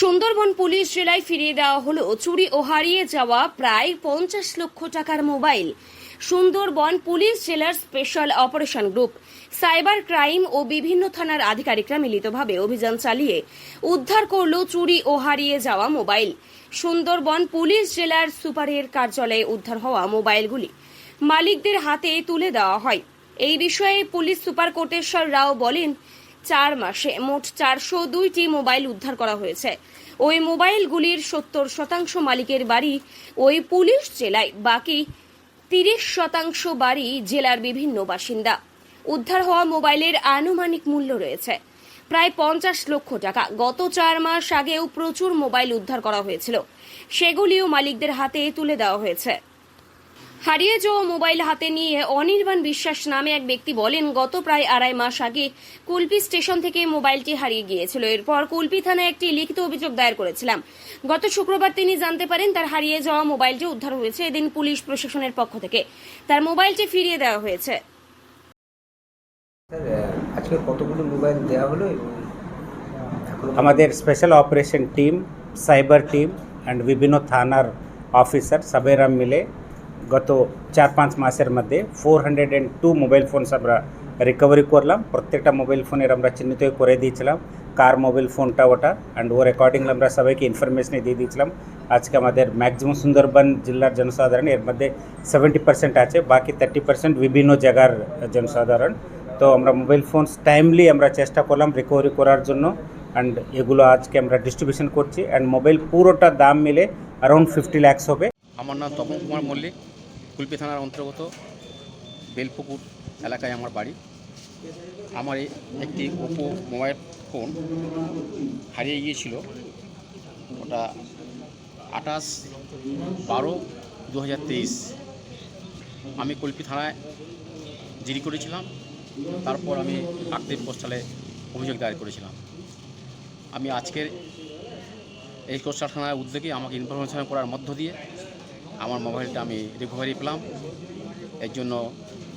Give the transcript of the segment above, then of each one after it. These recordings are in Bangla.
সুন্দরবন পুলিশ জেলায় ফিরিয়ে দেওয়া হলো। চুরি ও হারিয়ে যাওয়া প্রায় পঞ্চাশ লক্ষ টাকার মোবাইল। সুন্দরবন পুলিশ জেলার special operation group. Cyber crime ও বিভিন্ন থানার আধিকারিকরা মিলিতভাবে অভিযান চালিয়ে উদ্ধার করল চুরি ও হারিয়ে যাওয়া মোবাইল। সুন্দরবন পুলিশ জেলার সুপারের কার্যালয়ে উদ্ধার হওয়া মোবাইলগুলি মালিকদের হাতে তুলে দেওয়া হয়। এই বিষয়ে পুলিশ সুপার কোটেশ্বর রাও বলেন চার মাসে মোট চারশো দুইটি মোবাইল উদ্ধার করা হয়েছে। ওই মোবাইলগুলির সত্তর শতাংশ মালিকের বাড়ি ওই পুলিশ জেলায়, বাকি তিরিশ শতাংশ বাড়ি জেলার বিভিন্ন বাসিন্দা। উদ্ধার হওয়া মোবাইলের আনুমানিক মূল্য রয়েছে প্রায় পঞ্চাশ লক্ষ টাকা। গত চার মাস আগেও প্রচুর মোবাইল উদ্ধার করা হয়েছিল। সেগুলিও মালিকদের হাতে তুলে দেওয়া হয়েছে। হারিয়ে যাওয়া মোবাইল হাতে নিয়ে অনির্বাণ বিশ্বাস নামে এক ব্যক্তি বলেন গত প্রায় আড়াই মাস আগে কুলপি স্টেশন থেকে মোবাইলটি হারিয়ে গিয়েছিল। এরপর কুলপি থানায় একটি লিখিত অভিযোগ দায়ের করেছিলাম। গত শুক্রবার তিনি জানতে পারেন তার হারিয়ে যাওয়া মোবাইলটি উদ্ধার হয়েছে এদিন পুলিশ প্রশাসনের পক্ষ থেকে। তার মোবাইলটি ফিরিয়ে দেওয়া হয়েছে। আজকে কতগুলো মোবাইল দেওয়া হলো আমাদের special operation team cyber team and বিভিন্ন থানার অফিসার সবেরা মিলে গত চার পাঁচ মাসের মধ্যে four hundred and two mobile phones আমরা রিকভারি করলাম। প্রত্যেকটা মোবাইল ফোনের আমরা চিহ্নিত করে দিয়েছিলাম। কার মোবাইল ফোনটা ওটা অ্যান্ড ওর অ্যাকর্ডিংলি আমরা সবাইকে ইনফরমেশন দিয়ে দিয়েছিলাম। আজকে আমাদের ম্যাক্সিমাম সুন্দরবন জেলার জনসাধারণ এর মধ্যে সেভেন্টি পার্সেন্ট আছে, বাকি থার্টি পার্সেন্ট বিভিন্ন জায়গার জনসাধারণ। তো আমরা মোবাইল ফোনস টাইমলি আমরা চেষ্টা করলাম রিকভারি করার জন্য অ্যান্ড এগুলো আজকে আমরা ডিস্ট্রিবিউশন করছি। অ্যান্ড মোবাইল পুরোটা দাম মিলে অ্যারাউন্ড ফিফটি ল্যাক্স হবে। আমার নাম তপন কুমার মল্লিক। কুলপি থানার অন্তর্গত বেলপুকুর এলাকায় আমার বাড়ি। আমার একটি ওপো মোবাইল ফোন হারিয়ে গিয়েছিল ওটা আঠাশ বারো দু আমি কুলপি থানায় জিডি করেছিলাম, তারপর আমি কাকদ্বীপ পোস্টালে অভিযোগ দায়ের করেছিলাম। আমি আজকের এই কোস্টাল থানার উদ্যোগে আমাকে ইনফরমেশন করার মধ্য দিয়ে আমার মোবাইলটা আমি রিকভারি পেলাম। এর জন্য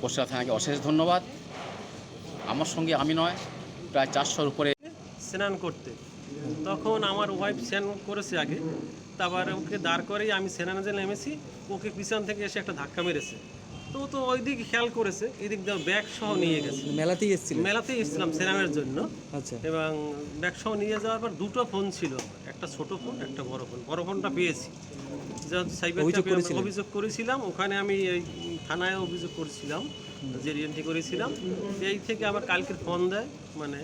কোস্টাল থানাকে অশেষ ধন্যবাদ। আমার সঙ্গে আমি নয় প্রায় চারশোর উপরে স্নান করতে। তখন আমার ওয়াইফ স্নান করেছে আগে। তারপর ওকে দাঁড় করেই আমি স্নানে যে নেমেছি ওকে পিছন থেকে এসে একটা ধাক্কা মেরেছে। তো তো ওই দিক খেয়াল করেছে এদিক দিয়ে ব্যাগ সহ নিয়ে গেছে। মেলাতেই এসেছিল? মেলাতেই এসেছিলাম স্নানের জন্য। আচ্ছা। এবং ব্যাগ সহ নিয়ে যাওয়ার পর দুটো ফোন ছিল একটা ছোট ফোন একটা বড় ফোন। বড় ফোনটা পেয়েছি। অভিযোগ ক্যাফে অভিযোগ করেছিলাম ওখানে আমি এই থানায় অভিযোগ করেছিলাম যে রিএন্ট্রি করেছিলাম। এই থেকে আবার কালকের ফোন দেয় মানে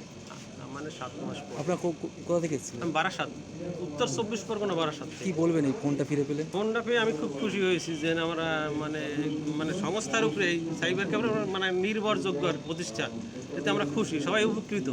মানে সাত মাস পর। আপনার কোথা থেকে এসেছিলেন? আমি বারাসাত উত্তর চব্বিশ পরগনা বারাসাত কি বলবেন এই ফোনটা ফিরে পেলে? ফোনটা পেয়ে আমি খুব খুশি হয়েছি যে আমরা মানে মানে সংস্থার উপরে এই সাইবার ক্যামেরা মানে নির্ভরযোগ্য প্রতিষ্ঠান এতে আমরা খুশি সবাই উপকৃত।